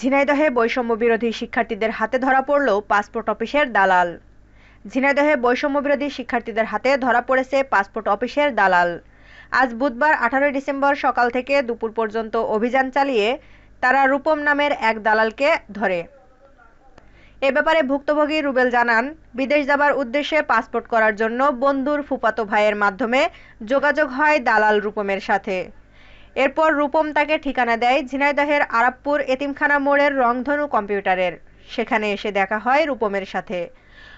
ঝিনাইদহে বৈষম্য বিরোধী শিক্ষার্থীদের হাতে ধরা পড়ল পাসপোর্ট অফিসের দালাল। ঝিনাইদহে বৈষম্য বিরোধী শিক্ষার্থীদের হাতে ধরা পড়েছে পাসপোর্ট অফিসের দালাল। আজ বুধবার, আঠারোই ডিসেম্বর সকাল থেকে দুপুর পর্যন্ত অভিযান চালিয়ে তারা রূপম নামের এক দালালকে ধরে। এ ব্যাপারে ভুক্তভোগী রুবেল জানান, বিদেশ যাবার উদ্দেশ্যে পাসপোর্ট করার জন্য বন্ধুর ফুপাতো ভাইয়ের মাধ্যমে যোগাযোগ হয় দালাল রূপমের সাথে। এরপর রূপম তাকে ঠিকানা দেয় ঝিনাইদহের আরাপপুর এতিমখানা মোড়ের রংধনু কম্পিউটারের। সেখানে এসে দেখা হয় রূপমের সাথে।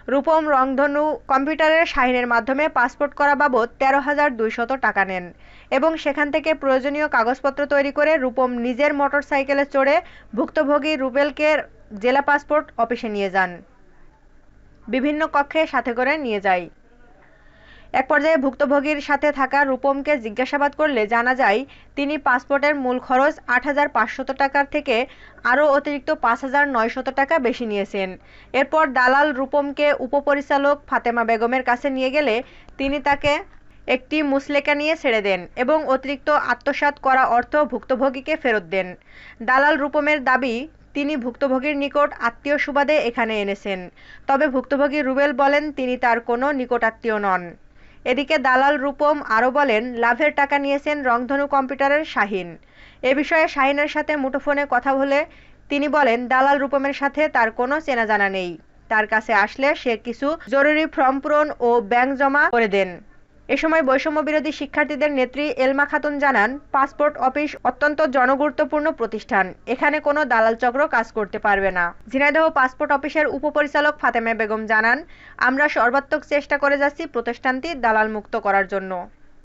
রূপম রংধনু কম্পিউটারের শাহিনের মাধ্যমে পাসপোর্ট করা বাবদ তেরো হাজার দুইশত টাকা নেন এবং সেখান থেকে প্রয়োজনীয় কাগজপত্র তৈরি করে রূপম নিজের মোটর সাইকেলে চড়ে ভুক্তভোগী রুবেলকে জেলা পাসপোর্ট অফিসে নিয়ে যান। বিভিন্ন কক্ষে সাথে করে নিয়ে যায়। এক পর্যায়ে ভুক্তভোগীর সাথে থাকা রূপমকে জিজ্ঞাসাবাদ করলে জানা যায়, তিনি পাসপোর্টের মূল খরচ আট হাজার পাঁচশত টাকার থেকে আরও অতিরিক্ত পাঁচ হাজার নয়শত টাকা বেশি নিয়েছেন। এরপর দালাল রূপমকে উপপরিচালক ফাতেমা বেগমের কাছে নিয়ে গেলে তিনি তাকে একটি মুসলেকা নিয়ে ছেড়ে দেন এবং অতিরিক্ত আত্মসাৎ করা অর্থ ভুক্তভোগীকে ফেরত দেন। দালাল রূপমের দাবি, তিনি ভুক্তভোগীর নিকট আত্মীয় সুবাদে এখানে এনেছেন। তবে ভুক্তভোগী রুবেল বলেন, তিনি তার কোনো নিকটাত্মীয় নন। এদিকে দালাল রূপম আরও বলেন, লাভের টাকা নিয়েছেন রংধনু কম্পিউটারের শাহিন। এ বিষয়ে শাহিনের সাথে মুঠোফোনে কথা বলে তিনি বলেন, দালাল রূপমের সাথে তার কোনো চেনা জানা নেই। তার কাছে আসলে সে কিছু জরুরি ফর্ম পূরণ ও ব্যাংক জমা করে দেন। এ সময় বৈষম্য বিরোধী শিক্ষার্থীদের নেত্রী এলমা খাতুন জানান, পাসপোর্ট অফিস অত্যন্ত জনগুরুত্বপূর্ণ প্রতিষ্ঠান। এখানে কোনো দালাল চক্র কাজ করতে পারবে না। ঝিনাইদহ পাসপোর্ট অফিসের উপপরিচালক ফাতেমা বেগম জানান, আমরা সর্বাত্মক চেষ্টা করে যাচ্ছি প্রতিষ্ঠানটি দালাল মুক্ত করার জন্য।